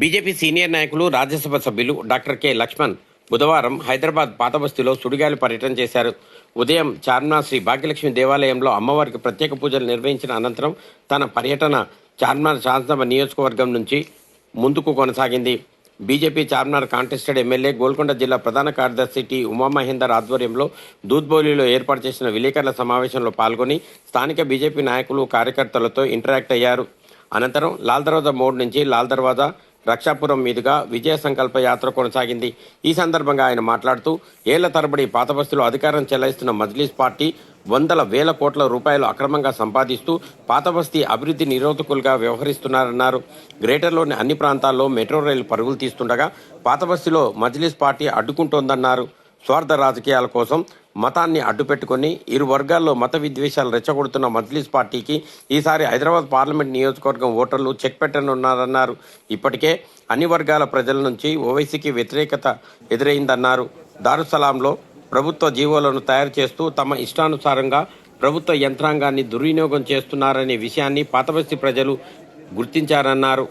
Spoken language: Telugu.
బీజేపీ సీనియర్ నాయకులు రాజ్యసభ సభ్యులు డాక్టర్ కె లక్ష్మణ్ బుధవారం హైదరాబాద్ పాతబస్తీలో సుడిగాలి పర్యటన చేశారు. ఉదయం చార్మినార్ శ్రీ భాగ్యలక్ష్మి దేవాలయంలో అమ్మవారికి ప్రత్యేక పూజలు నిర్వహించిన అనంతరం తన పర్యటన చార్మినార్ శాసనసభ నియోజకవర్గం నుంచి ముందుకు కొనసాగింది. BJP Charminar contested MLA Golconda జిల్లా ప్రధాన కార్యదర్శి టి ఉమామహేందర్ ఆధ్వర్యంలో దూద్బౌలిలో ఏర్పాటు చేసిన విలేకరుల సమావేశంలో పాల్గొని స్థానిక బీజేపీ నాయకులు కార్యకర్తలతో ఇంటరాక్ట్ అయ్యారు. అనంతరం లాల్ దర్వాజా మోడ్ నుంచి లాల్ దర్వాజా రక్షాపురం మీదుగా విజయ సంకల్ప యాత్ర కొనసాగింది. ఈ సందర్భంగా ఆయన మాట్లాడుతూ ఏళ్ళ తరబడి పాత బస్తీలో అధికారం చెలాయిస్తున్న మజ్లీస్ పార్టీ వందల వేల కోట్ల రూపాయలు అక్రమంగా సంపాదిస్తూ పాత బస్తీ అభివృద్ధి నిరోధకులుగా వ్యవహరిస్తున్నారన్నారు. గ్రేటర్లోని అన్ని ప్రాంతాల్లో మెట్రో రైలు పరుగులు తీస్తుండగా పాత బస్తీలో మజ్లీస్ పార్టీ అడ్డుకుంటోందన్నారు. స్వార్థ రాజకీయాల కోసం మతాన్ని అడ్డుపెట్టుకొని ఇరు వర్గాల్లో మత విద్వేషాలు రెచ్చగొడుతున్న మజ్లిస్ పార్టీకి ఈసారి హైదరాబాద్ పార్లమెంట్ నియోజకవర్గం ఓటర్లు చెక్ పెట్టనున్నారన్నారు. ఇప్పటికే అన్ని వర్గాల ప్రజల నుంచి ఓవైసీకి వ్యతిరేకత ఎదురైందన్నారు. దారుసలాంలో ప్రభుత్వ జీవోలను తయారు చేస్తూ తమ ఇష్టానుసారంగా ప్రభుత్వ యంత్రాంగాన్ని దుర్వినియోగం చేస్తున్నారనే విషయాన్ని పాతబస్తి ప్రజలు గుర్తించారన్నారు.